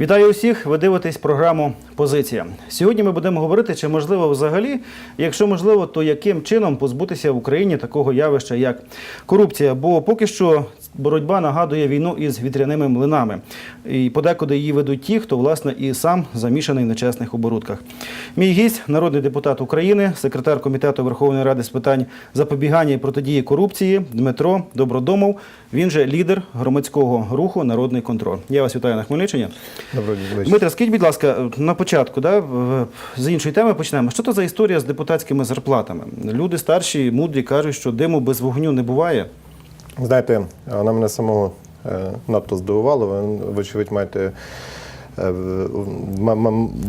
Вітаю усіх! Ви дивитесь програму Позиція. Сьогодні ми будемо говорити, чи можливо взагалі, якщо можливо, то яким чином позбутися в Україні такого явища, як корупція. Бо поки що боротьба нагадує війну із вітряними млинами. І подекуди її ведуть ті, хто власне і сам замішаний в нечесних оборудках. Мій гість, народний депутат України, секретар комітету Верховної Ради з питань запобігання і протидії корупції Дмитро Добродомов. Він же лідер громадського руху Народний контроль. Я вас вітаю на Хмельниччині. Дмитре, скажіть, будь ласка, на початку, да, з іншої теми почнемо. Що це за історія з депутатськими зарплатами? Люди старші, мудрі кажуть, що диму без вогню не буває. Знаєте, вона мене самого е, надто здивувала. Ви, вочевидь, маєте. Е,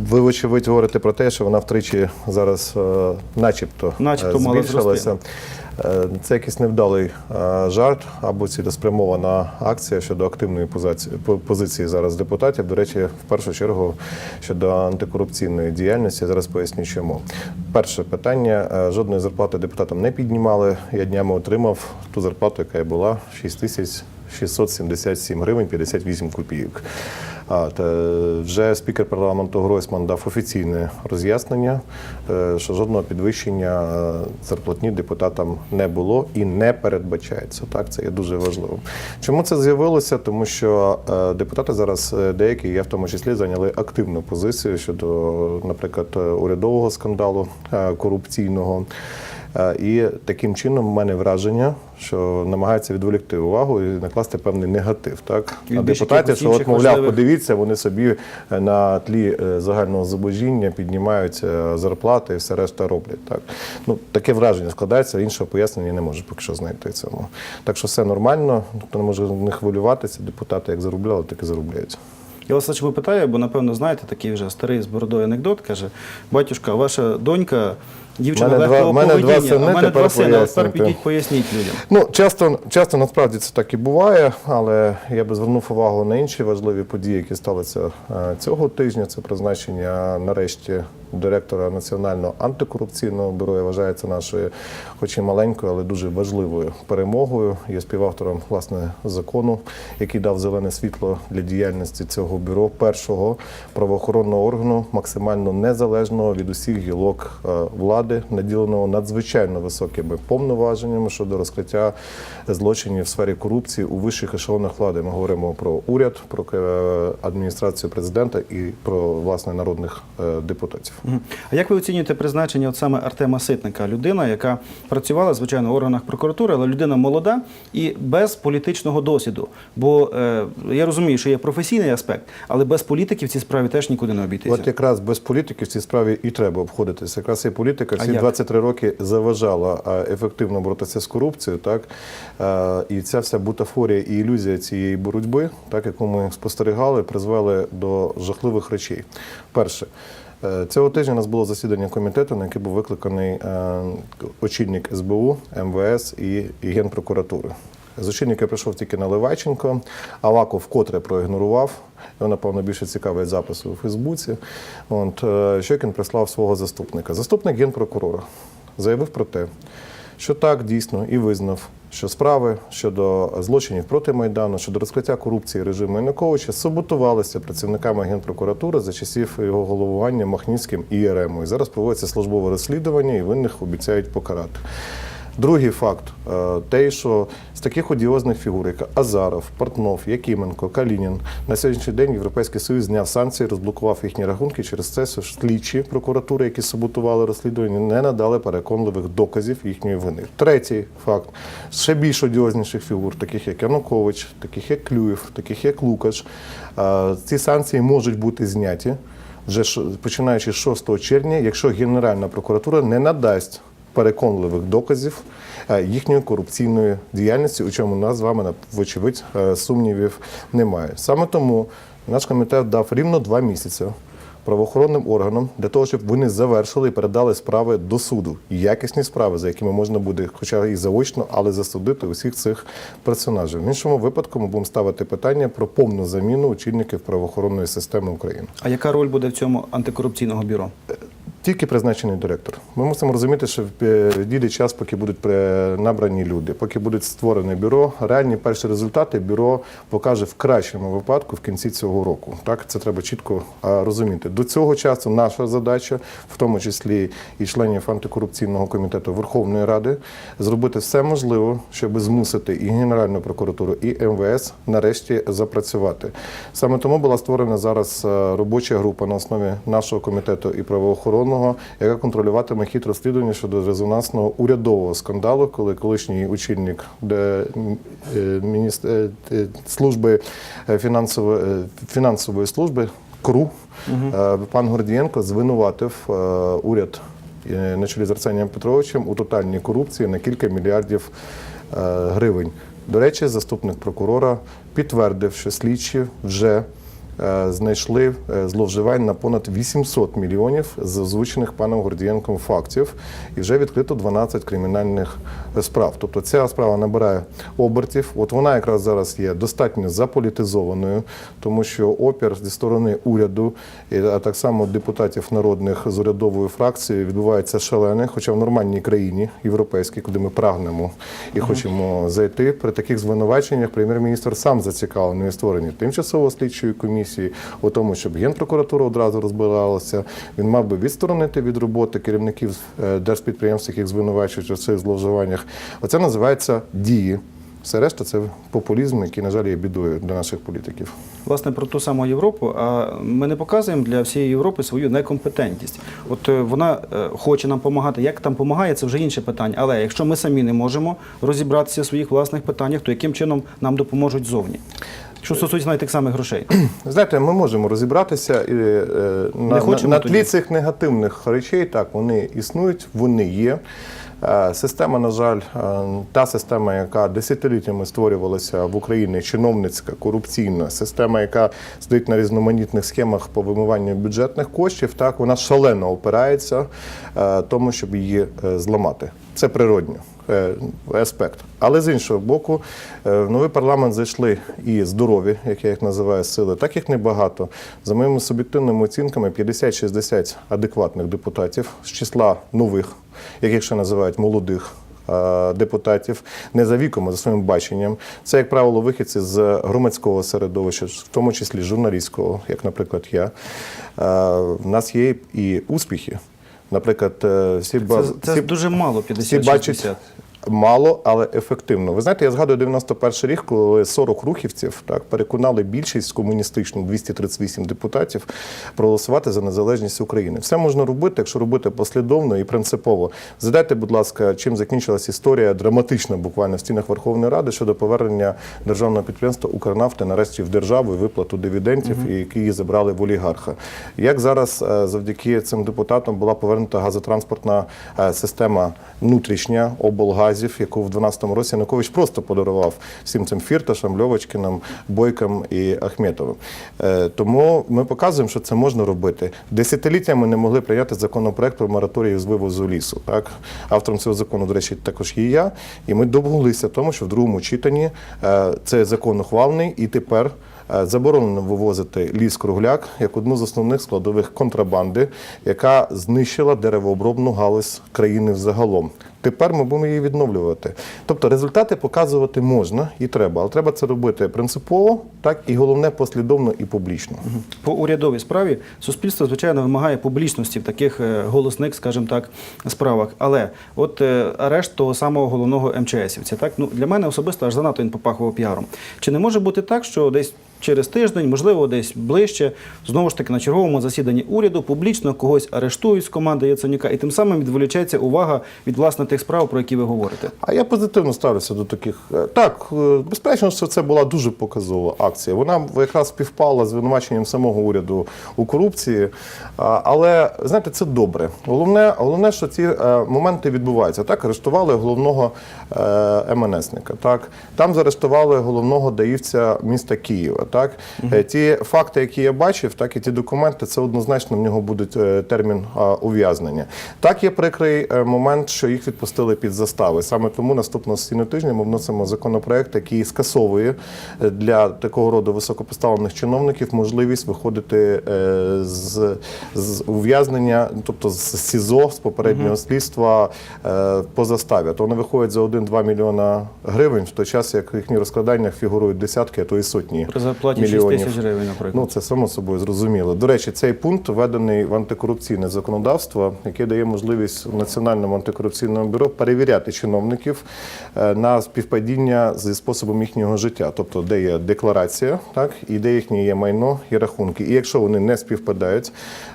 Ви, вочевидь, говорите про те, що вона втричі зараз е, начебто, Начебто е, мала збільшилася. Це якийсь невдалий жарт або цілеспрямована акція щодо активної позиції, зараз депутатів. До речі, в першу чергу щодо антикорупційної діяльності. Зараз поясню, чому. Перше питання: жодної зарплати депутатам не піднімали. Я днями отримав ту зарплату, яка і була 6 тисяч 677 гривень 58 копійок. А, та вже спікер парламенту Гройсман дав офіційне роз'яснення, е, що жодного підвищення е, зарплатні депутатам не було і не передбачається. Так, це є дуже важливо. Чому це з'явилося? Тому що е, депутати зараз деякі, я в тому числі, зайняли активну позицію щодо, наприклад, урядового скандалу корупційного. Е, І таким чином в мене враження, що намагаються відволікти увагу і накласти певний негатив, так на депутатів, що от мовляв, важливих- подивіться, вони собі е, на тлі е, загального зубожіння піднімають е, зарплати і все решта роблять. Так ну таке враження складається. Іншого пояснення не можу поки що знайти цьому. Так що все нормально, ніхто не може не хвилюватися. Депутати як заробляли, так і заробляють. Я вас чому питаю, бо напевно знаєте такий вже старий з бородою анекдот. Каже: батюшка, ваша донька, дівчина Мене два- легкого мене два поведіння, сини, а мене тепер два сини. а Тепер пояснюйте. підіть поясніть людям. Ну, часто, часто насправді це так і буває, але я би звернув увагу на інші важливі події, які сталися е, цього тижня. Це призначення нарешті директора Національного антикорупційного бюро. Я вважаю це нашою, хоч і маленькою, але дуже важливою перемогою. Є співавтором власне закону, який дав зелене світло для діяльності цього бюро, першого правоохоронного органу, максимально незалежного від усіх гілок е, влади, наділеного надзвичайно високими повноваженнями щодо розкриття злочинів в сфері корупції у вищих ешелонах влади. Ми говоримо про уряд, про е, адміністрацію президента і про власне народних е, депутатів. А як ви оцінюєте призначення от саме Артема Ситника? Людина, яка працювала, звичайно, в органах прокуратури, але людина молода і без політичного досвіду. Бо е, я розумію, що є професійний аспект, але без політики в цій справі теж нікуди не обійтися. От якраз без політики в цій справі і треба обходитися. Якраз і політика А всі як? 23 роки заважала ефективно боротися з корупцією, так і ця вся бутафорія і ілюзія цієї боротьби, так яку ми спостерігали, призвели до жахливих речей. Перше. е, Цього тижня у нас було засідання комітету, на яке був викликаний е, очільник СБУ, МВС і Генпрокуратури. З очільника прийшов тільки Наливайченко, Аваков вкотре проігнорував. Його, напевно, більше цікавить записи у Фейсбуці. От, е, Щокін прислав свого заступника. Заступник генпрокурора заявив про те, що так дійсно і визнав, що справи щодо злочинів проти Майдану, щодо розкриття корупції режиму Януковича саботувалися працівниками генпрокуратури за часів його головування Махніцьким і ЄРЕМО. І зараз проводиться службове розслідування і винних обіцяють покарати. Другий факт е, те, що з таких одіозних фігур, як Азаров, Портнов, Якименко, Калінін, на сьогоднішній день Європейський Союз зняв санкції, розблокував їхні рахунки через це, що слідчі прокуратури, які саботували розслідування, не надали переконливих доказів їхньої вини. Третій факт ще більш одіозніших фігур, таких як Янукович, таких як Клюєв, таких як Лукаш. Е, Ці санкції можуть бути зняті вже починаючи з 6 червня, якщо Генеральна прокуратура не надасть переконливих доказів е, їхньої корупційної діяльності, у чому нас з вами вочевидь е, сумнівів немає. Саме тому наш комітет дав рівно два місяці. Правоохоронним органам для того, щоб вони завершили і передали справи до суду, якісні справи, за якими можна буде, хоча і заочно, але засудити усіх цих персонажів. В іншому випадку ми будемо ставити питання про повну заміну очільників правоохоронної системи України. А яка роль буде в цьому антикорупційного бюро? Тільки призначений директор. Ми мусимо розуміти, що е, дійде час, поки будуть набрані люди, поки буде створене бюро. Реальні перші результати бюро покаже в кращому випадку в кінці цього року. Так це треба чітко розуміти. До цього часу наша задача, в тому числі і членів антикорупційного комітету Верховної Ради, зробити все можливе, щоб змусити і Генеральну прокуратуру, і МВС нарешті запрацювати. Саме тому була створена зараз е, робоча група на основі нашого комітету і правоохоронного, яка контролюватиме хід розслідування щодо резонансного урядового скандалу, коли колишній очільник е, е, е, служби фінансової, фінансової служби КРУ пан Гордієнко звинуватив уряд на чолі з Арсенієм Петровичем у тотальній корупції на кілька мільярдів гривень. До речі, заступник прокурора підтвердив, що слідчі вже знайшли е, зловживань на понад 800 мільйонів з озвучених паном Гордієнком фактів, і вже відкрито 12 кримінальних справ. Тобто ця справа набирає обертів. От вона якраз зараз є достатньо заполітизованою, тому що опір зі сторони уряду, а так само депутатів народних з урядовою фракцією відбувається шалене, хоча в нормальній країні європейській, куди ми прагнемо і хочемо зайти. При таких звинуваченнях прем'єр-міністр сам зацікавлений у створенні тимчасової слідчої комісії, у тому, щоб генпрокуратура одразу розбиралася. Він мав би відсторонити від роботи керівників е, держпідприємств, яких звинувачують у цих зловживаннях. Оце називається дії. Все решта це популізм, який, на жаль, є бідою для наших політиків. Власне, про ту саму Європу, а ми не показуємо для всієї Європи свою некомпетентність. От е, вона е, хоче нам допомагати. Як там допомагає, це вже інше питання. Але якщо ми самі не можемо розібратися в своїх власних питаннях, то яким чином нам допоможуть зовні? Що стосується навіть тих самих грошей. Знаєте, ми можемо розібратися і е, на, на, на тлі цих негативних речей. Так, вони існують, вони є. Е, Система, на жаль, е, та система, яка десятиліттями створювалася в Україні, чиновницька, корупційна система, яка стоїть на різноманітних схемах по вимиванню бюджетних коштів, так вона шалено опирається е, тому, щоб її е, зламати. Це природньо е, аспект. Але з іншого боку, е, в новий парламент зайшли і здорові, як я їх називаю, сили. Так їх небагато. За моїми суб'єктивними оцінками, 50-60 адекватних депутатів з числа нових, яких ще називають молодих. е, Депутатів не за віком, а за своїм баченням. Це, як правило, вихідці з громадського середовища, в тому числі журналістського, як, наприклад, я. В нас є і успіхи. Наприклад, е, всі Це, це всі- дуже мало всі 50 бачать 60 мало, але ефективно. Ви знаєте, я згадую 91 рік, коли 40 рухівців так переконали більшість комуністичну 238 депутатів проголосувати за незалежність України. Все можна робити, якщо робити послідовно і принципово. Згадайте, будь ласка, чим закінчилась історія драматична буквально в стінах Верховної Ради щодо повернення державного підприємства Укрнафти нарешті в державу і виплату дивідендів, і які її забрали в олігарха. Як зараз е, завдяки цим депутатам була повернута газотранспортна е, система внутрішня облгазів, яку в 2012 році Янукович просто подарував всім цим фірташам, Льовочкинам, Бойкам і Ахметовим. Е, Тому ми показуємо, що це можна робити. Десятиліттями не могли прийняти законопроект про мораторій з вивозу лісу. Так? Автором цього закону, до речі, також є я. І ми домоглися тому, що в другому читанні е, цей закон ухвалений, і тепер. Е, Заборонено вивозити ліс-кругляк як одну з основних складових контрабанди, яка знищила деревообробну галузь країни взагалом. Тепер ми будемо її відновлювати. Тобто результати показувати можна і треба, але треба це робити принципово, так і головне послідовно і публічно. По урядовій справі суспільство, звичайно, вимагає публічності в таких е, голосних, скажімо так, справах. Але от е, арешт того самого головного МЧСівця, так ну для мене особисто аж занадто він попахував піаром. Чи не може бути так, що десь через тиждень, можливо, десь ближче, знову ж таки на черговому засіданні уряду публічно когось арештують з команди Яценюка, і тим самим відволічається увага від власне тих справ, про які ви говорите. А я позитивно ставлюся до таких. е, Так, е, безперечно, що це була дуже показова акція. Вона якраз співпала з звинуваченням самого уряду у корупції. Але знаєте, це добре. Головне, головне, що ці е, моменти відбуваються. Так, арештували головного МНСника. Так, там заарештували головного даївця міста Києва. Так, Е, ті факти, які я бачив, так і ті документи, це однозначно в нього буде термін ув'язнення. Так, є прикрий момент, що їх відпустили підпустили під застави. Саме тому наступного сесійного тижня ми вносимо законопроект, який скасовує е, для такого роду високопоставлених чиновників можливість виходити е, з, з ув'язнення, тобто з СІЗО з попереднього слідства е, по заставі. То вони виходять за 1-2 мільйона гривень, в той час як в їхніх розкладаннях фігурують десятки, а то і сотні При зарплаті 6 тисяч гривень, наприклад. Ну, це само собою зрозуміло. До речі, цей пункт введений в антикорупційне законодавство, яке дає можливість Національному антикорупційному бюро перевіряти чиновників е, на співпадіння зі способом їхнього життя, тобто де є декларація, так і де їхнє є майно і рахунки. І якщо вони не співпадають,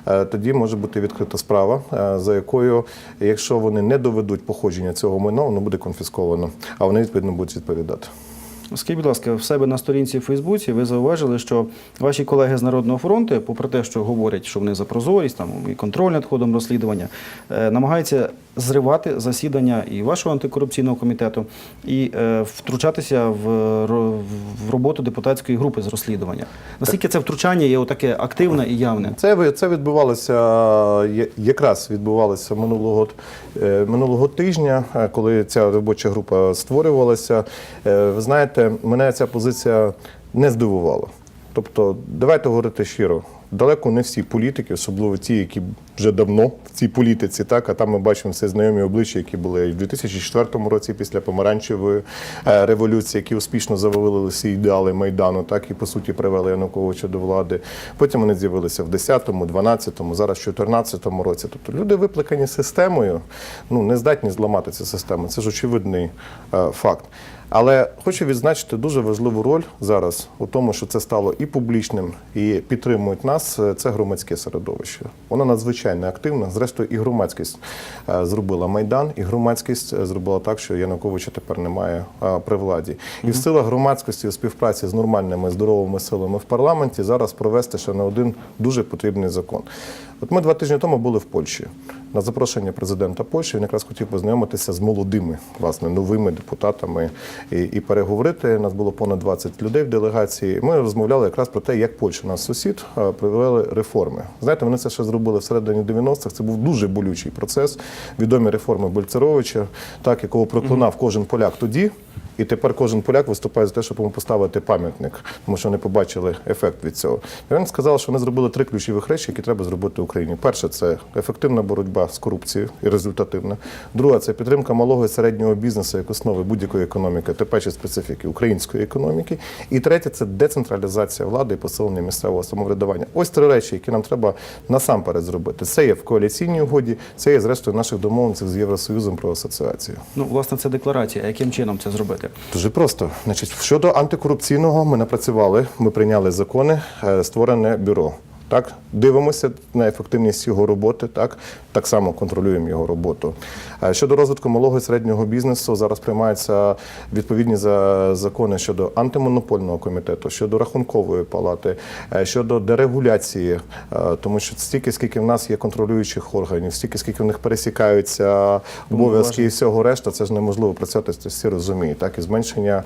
е, тоді може бути відкрита справа, е, за якою, якщо вони не доведуть походження цього майна, воно буде конфісковано, а вони відповідно будуть відповідати. Скажіть, будь ласка, в себе на сторінці в Фейсбуці ви зауважили, що ваші колеги з Народного фронту, попри те, що говорять, що вони за прозорість, там і контроль над ходом розслідування, намагаються зривати засідання і вашого антикорупційного комітету, і е, втручатися в, в роботу депутатської групи з розслідування. Наскільки це втручання є отаке активне і явне? Це, це відбувалося якраз відбувалося минулого, е, минулого тижня, е, коли ця робоча група створювалася. Е, Ви знаєте, мене ця позиція не здивувала. Тобто, давайте говорити щиро. Далеко не всі політики, особливо ті, які вже давно в цій політиці, так а там ми бачимо все знайомі обличчя, які були в 2004 році після помаранчевої е, революції, які успішно завалили всі ідеали майдану, так і по суті привели Януковича до влади. Потім вони з'явилися в 10-му, 12-му, зараз в 14-му році. Тобто люди викликані системою, ну не здатні зламати цю систему. Це ж очевидний е, факт. Але хочу відзначити дуже важливу роль зараз у тому, що це стало і публічним, і підтримують нас. е, Це громадське середовище. Воно надзвичайно активне. Зрештою, і громадськість е, зробила майдан, і громадськість е, зробила так, що Януковича тепер немає при владі. І в силах громадськості у співпраці з нормальними здоровими силами в парламенті зараз провести ще не один дуже потрібний закон. От ми два тижні тому були в Польщі на запрошення президента Польщі. Він якраз хотів познайомитися з молодими, власне, новими депутатами і, і переговорити. Нас було понад 20 людей в делегації. Ми розмовляли якраз про те, як Польща, наш сусід, провели реформи. Знаєте, вони це ще зробили всередині 90-х. Це був дуже болючий процес. Відомі реформи Больцеровича, так якого проклинав кожен поляк тоді. І тепер кожен поляк виступає за те, щоб йому поставити пам'ятник, тому що вони побачили ефект від цього. І він сказав, що вони зробили три ключових речі, які треба зробити Україні. Перше це ефективна боротьба з корупцією і результативна. Друга це підтримка малого і середнього бізнесу як основи будь-якої економіки, тепер чи специфіки української економіки. І третє це децентралізація влади і посилення місцевого самоврядування. Ось три речі, які нам треба насамперед зробити. Це є в коаліційній угоді, це є зрештою наших домовленостях з Євросоюзом про асоціацію. Ну, власне, це декларація. Яким чином це зробити? Дуже просто. Значить, щодо антикорупційного, ми напрацювали, ми прийняли закони, е, створене бюро. Так, дивимося на ефективність його роботи, так, так само контролюємо його роботу. Е, Щодо розвитку малого і середнього бізнесу, зараз приймаються відповідні за- закони щодо антимонопольного комітету, щодо рахункової палати, е, щодо дерегуляції, е, тому що стільки, скільки в нас є контролюючих органів, стільки, скільки в них пересікаються обов'язки і всього решта, це ж неможливо працювати, це всі розуміють. Так, і зменшення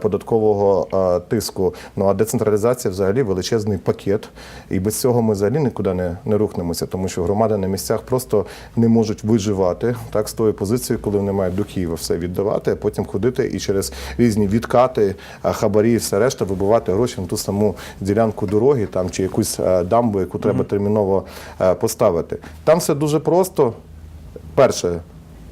податкового тиску. Ну а децентралізація взагалі величезний пакет. І без цього ми взагалі нікуди не, не рухнемося, тому що громади на місцях просто не можуть виживати так з тої позиції, коли вони мають до Києва все віддавати, а потім ходити і через різні відкати, е, хабарі і все решта вибивати гроші на ту саму ділянку дороги там чи якусь е, дамбу, яку треба терміново е, поставити. Там все дуже просто. Перше,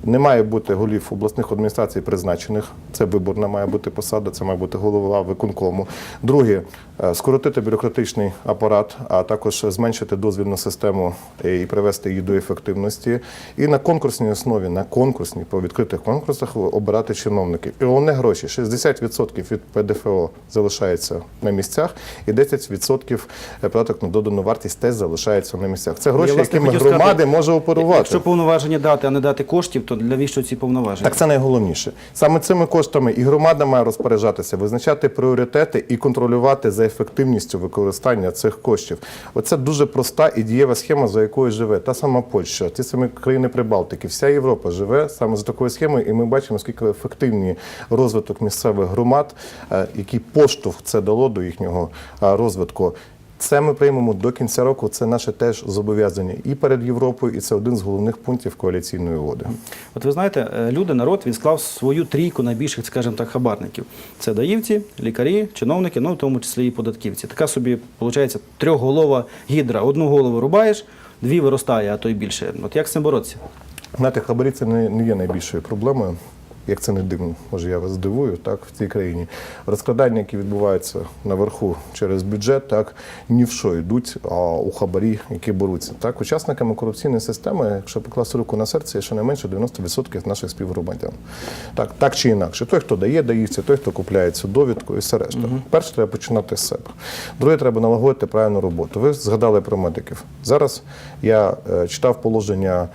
не має бути голів обласних адміністрацій призначених. Це виборна має бути посада, це має бути голова виконкому. Друге, е, скоротити бюрократичний апарат, а також зменшити дозвільну систему е, і привести її до ефективності. І на конкурсній основі, на конкурсній, по відкритих конкурсах обирати чиновників. І головне гроші: 60% від ПДФО залишається на місцях, і 10% податок на додану вартість теж залишається на місцях. Це гроші, Я, власне, якими сказати, громади може оперувати. Якщо повноваження дати, а не дати коштів, то навіщо ці повноваження? Так це найголовніше. Саме цими коштами і громада має розпоряджатися, визначати пріоритети і контролювати за ефективністю використання цих коштів. Оце дуже проста і дієва схема, за якою живе та сама Польща, ті самі країни Прибалтики, вся Європа живе саме за такою схемою, і ми бачимо, скільки ефективний розвиток місцевих громад, е, який поштовх це дало до їхнього е, розвитку. Це ми приймемо до кінця року. Це наше теж зобов'язання і перед Європою, і це один з головних пунктів коаліційної угоди. От ви знаєте, е, люди, народ він склав свою трійку найбільших, скажімо так, хабарників. Це даївці, лікарі, чиновники, ну в тому числі і податківці. Така собі виходить трьохголова гідра. Одну голову рубаєш, дві виростає, а то й більше. От як з цим боротися? Знаєте, хабарі це не, не є найбільшою проблемою. Як це не дивно, може я вас здивую, так в цій країні розкрадання, які відбуваються наверху через бюджет, так ні в що йдуть а у хабарі, які беруться. Так, учасниками корупційної системи, якщо покласти руку на серце, є щонайменше 90% наших співгромадян. Так, так чи інакше, той, хто дає, дається, той, хто купляє цю довідку і все решта. Перше, треба починати з себе. Друге, треба налагодити правильну роботу. Ви згадали про медиків. Зараз я е, читав положення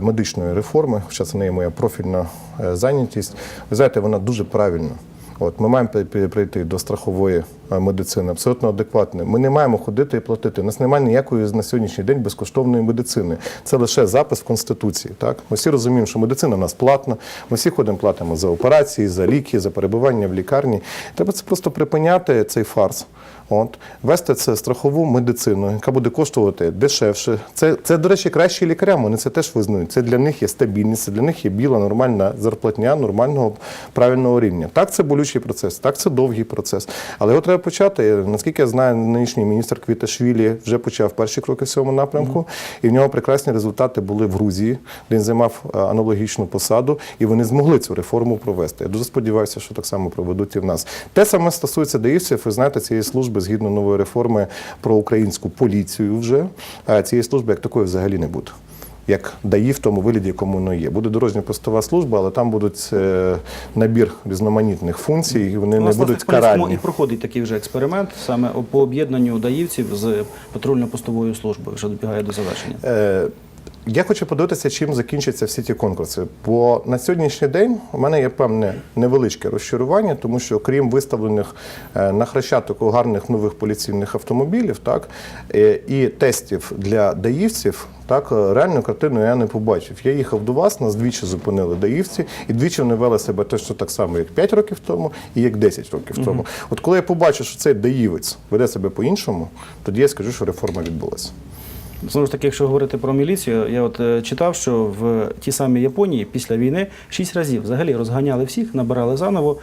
медичної реформи, хоча це не є моя профільна е, зайнятість. Ви знаєте, вона дуже правильна. От ми маємо прийти до страхової е, медицини абсолютно адекватної. Ми не маємо ходити і платити. У нас немає ніякої на сьогоднішній день безкоштовної медицини. Це лише запис в конституції. Так ми всі розуміємо, що медицина у нас платна. Ми всі ходимо платимо за операції, за ліки, за перебування в лікарні. Треба це просто припиняти цей фарс. От вести це страхову медицину, яка буде коштувати дешевше. Це, це до речі, краще лікарям. Вони це теж визнають. Це для них є стабільність, це для них є біла, нормальна зарплатня, нормального правильного рівня. Так, це болючий процес, так це довгий процес. Але його треба почати. Наскільки я знаю, нинішній міністр Квіташвілі вже почав перші кроки в цьому напрямку, і в нього прекрасні результати були в Грузії, де він займав е, аналогічну посаду, і вони змогли цю реформу провести. Я дуже сподіваюся, що так само проведуть і в нас. Те саме стосується даївців. Ви знаєте, цієї служби згідно нової реформи про українську поліцію вже цієї служби як такої взагалі не буде. Як ДАІ в тому вигляді, якому воно є. Буде дорожня постова служба, але там будуть е, набір різноманітних функцій, і вони не будуть каральні. і проходить такий вже експеримент саме по об'єднанню даївців з патрульно-постовою службою, що добігає до завершення. Е, Я хочу подивитися, чим закінчаться всі ті конкурси. Бо на сьогоднішній день у мене є певне невеличке розчарування, тому що крім виставлених е, на хрещатику гарних нових поліційних автомобілів, так е, і тестів для даївців. Так, е, реальну картину я не побачив. Я їхав до вас, нас двічі зупинили даївці, і двічі вони вели себе точно так само, як 5 років тому і як 10 років тому. От коли я побачу, що цей даївець веде себе по-іншому, тоді я скажу, що реформа відбулася. Знову ж таки, якщо говорити про міліцію, я от е, читав, що в тій самій Японії після війни шість разів взагалі розганяли всіх, набирали заново,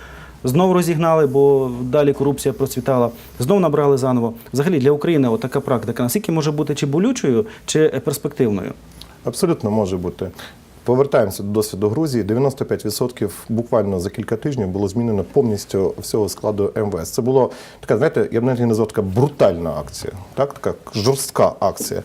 знов розігнали, бо далі корупція процвітала, знов набрали заново. Взагалі для України така практика наскільки може бути чи болючою, чи е, перспективною? Абсолютно може бути. Повертаємося до досвіду Грузії. 95% буквально за кілька тижнів було змінено повністю всього складу МВС. Це було така, знаєте, я б навіть не назвав така брутальна акція, так така жорстка акція.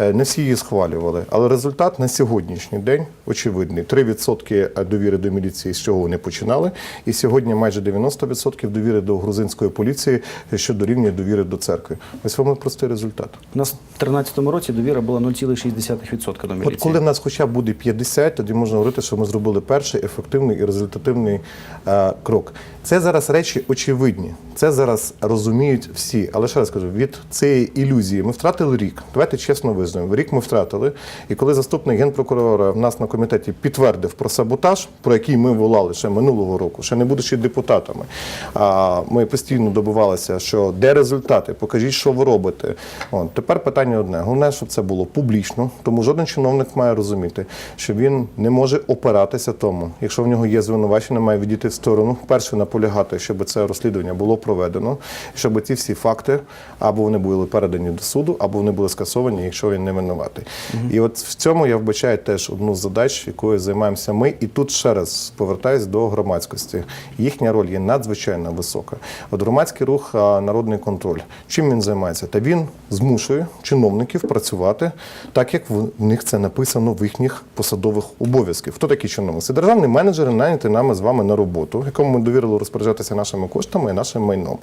Е, Не всі її схвалювали, але результат на сьогоднішній день очевидний. 3% довіри до міліції, з чого вони починали, і сьогодні майже 90% довіри до грузинської поліції, що дорівнює довіри до церкви. Ось вам простий результат. У нас в 2013 році довіра була 0,6% до міліції. От коли в нас хоча б буде 50, тоді можна говорити, що ми зробили перший ефективний і результативний е, крок. Це зараз речі очевидні. Це зараз розуміють всі. Але ще раз кажу, від цієї ілюзії ми втратили рік. Давайте чесно визнаємо. Рік ми втратили. І коли заступник генпрокурора в нас на комітеті підтвердив про саботаж, про який ми волали ще минулого року, ще не будучи депутатами, а ми постійно добивалися, що де результати, покажіть, що ви робите. От, тепер питання одне. Головне, щоб це було публічно, тому жоден чиновник має розуміти, що він не може опиратися тому, якщо в нього є звинувачення, має відійти в сторону. Перше наполягати, щоб це розслідування було проведено, щоб ці всі факти або вони були передані до суду, або вони були скасовані, якщо він не винуватий. І от в цьому я вбачаю теж одну з задач, якою займаємося ми. І тут ще раз повертаюсь до громадськості. Їхня роль є надзвичайно висока. От громадський рух народний контроль. Чим він займається? Та він змушує чиновників працювати так, як в в них це написано в їхніх посадових обов'язків. Хто такі чиновники? Це державні менеджери, наняті нами з вами на роботу, якому ми довірили розпоряджатися нашими коштами і нашим майном.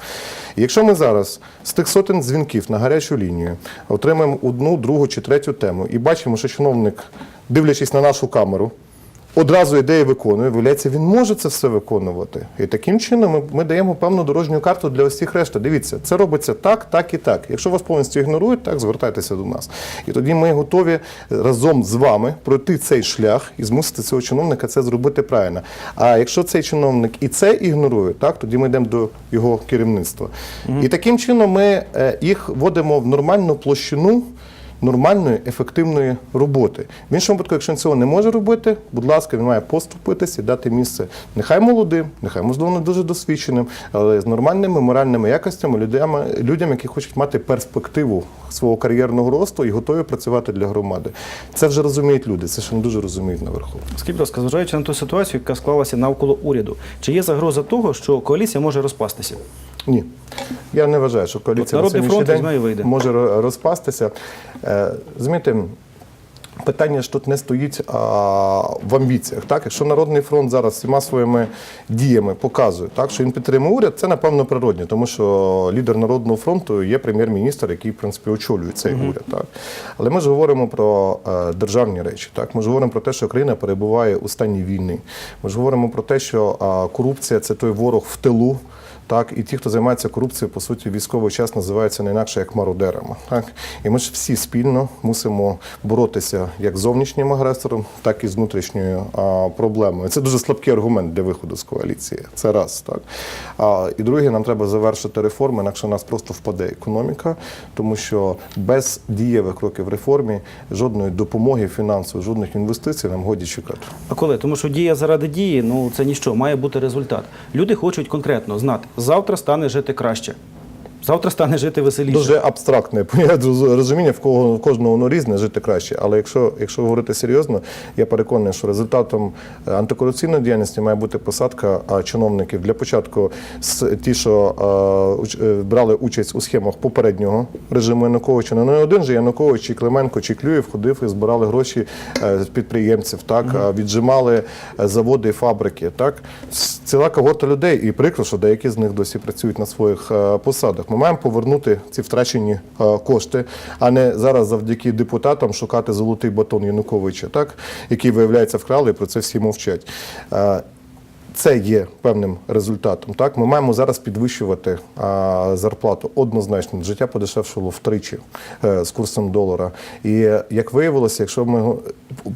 І якщо ми зараз з тих сотень дзвінків на гарячу лінію отримаємо одну, другу чи третю тему і бачимо, що чиновник, дивлячись на нашу камеру, одразу йде і виконує, виявляється, він може це все виконувати. І таким чином ми, ми даємо певну дорожню карту для усіх решта. Дивіться, це робиться так, так і так. Якщо вас повністю ігнорують, так звертайтеся до нас. І тоді ми готові разом з вами пройти цей шлях і змусити цього чиновника це зробити правильно. А якщо цей чиновник і це ігнорує, так тоді ми йдемо до його керівництва. І таким чином ми е, їх вводимо в нормальну площину нормальної, ефективної роботи. В іншому випадку, якщо він цього не може робити, будь ласка, він має поступитися і дати місце нехай молодим, нехай можливо не дуже досвідченим, але з нормальними моральними якостями людям, які хочуть мати перспективу свого кар'єрного росту і готові працювати для громади. Це вже розуміють люди, це ще не дуже розуміють наверху. Будь ласка, зважаючи на ту ситуацію, яка склалася навколо уряду, чи є загроза того, що коаліція може розпастися? Ні. Я не вважаю, що коаліція От на сьогоднішній день може розпастися. Е, Розумієте, питання ж тут не стоїть а, в амбіціях. Так? Якщо Народний фронт зараз всіма своїми діями показує, так, що він підтримує уряд, це напевно природньо, тому що лідер Народного фронту є прем'єр-міністр, який, в принципі, очолює цей уряд. Так? Але ми ж говоримо про е, державні речі. Так? Ми ж говоримо про те, що країна перебуває у стані війни. Ми ж говоримо про те, що а, корупція це той ворог в тилу. Так, і ті, хто займається корупцією, по суті, військовий час називаються не інакше як мародерами. Так, і ми ж всі спільно мусимо боротися як з зовнішнім агресором, так і з внутрішньою а, проблемою. Це дуже слабкий аргумент для виходу з коаліції. Це раз так. А і друге, нам треба завершити реформи, інакше у нас просто впаде економіка, тому що без дієвих кроків реформі жодної допомоги фінансової, жодних інвестицій нам годі чекати. А коли? Тому що дія заради дії, ну це ніщо, має бути результат. Люди хочуть конкретно знати, завтра стане жити краще, завтра стане жити веселіше. Дуже абстрактне розуміння, в кого в кожного воно різне жити краще. Але якщо, якщо говорити серйозно, я переконаний, що результатом е, антикорупційної діяльності має бути посадка чиновників для початку з ті, що уч- е, брали участь у схемах попереднього режиму Януковича. Ну, Не один же Янукович, чи Клименко, чи Клюєв ходив і збирали гроші е, з підприємців, так а, віджимали заводи і фабрики. Так ціла когорта людей, і прикро, що деякі з них досі працюють на своїх посадах. Ми маємо повернути ці втрачені е, кошти, а не зараз завдяки депутатам шукати золотий батон Януковича, так який виявляється вкрали, і про це всі мовчать. Це є певним результатом. Так, ми маємо зараз підвищувати а, зарплату однозначно. Життя подешевшало втричі е, з курсом долара. І як виявилося, якщо ми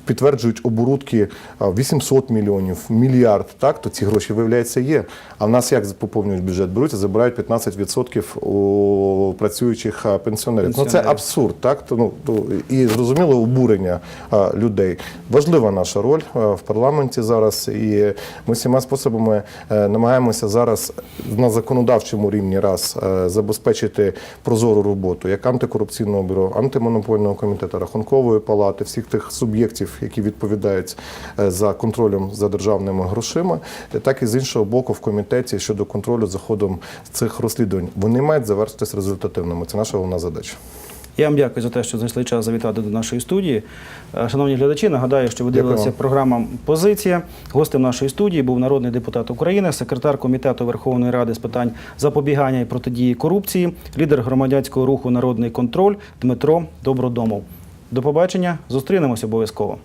підтверджують оборудки 800 мільйонів, мільярд, так то ці гроші виявляється є. А в нас як поповнюють бюджет? Беруть і забирають 15% у працюючих пенсіонерів. Ну це абсурд, так то ну то і зрозуміло обурення а, людей. Важлива наша роль а, в парламенті зараз, і ми всіма способами е, намагаємося зараз на законодавчому рівні раз е, забезпечити прозору роботу як антикорупційного бюро, антимонопольного комітету, рахункової палати, всіх тих суб'єктів, які відповідають е, за контролем за державними грошима, так і з іншого боку в комітеті щодо контролю за ходом цих розслідувань. Вони мають завершитись результативними. Це наша головна задача. Я вам дякую за те, що знайшли час завітати до нашої студії. Е, Шановні глядачі, нагадаю, що ви дивилися програма Позиція. Гостем нашої студії був народний депутат України, секретар комітету Верховної Ради з питань запобігання і протидії корупції, лідер громадянського руху Народний контроль Дмитро Добродомов. До побачення, зустрінемось обов'язково.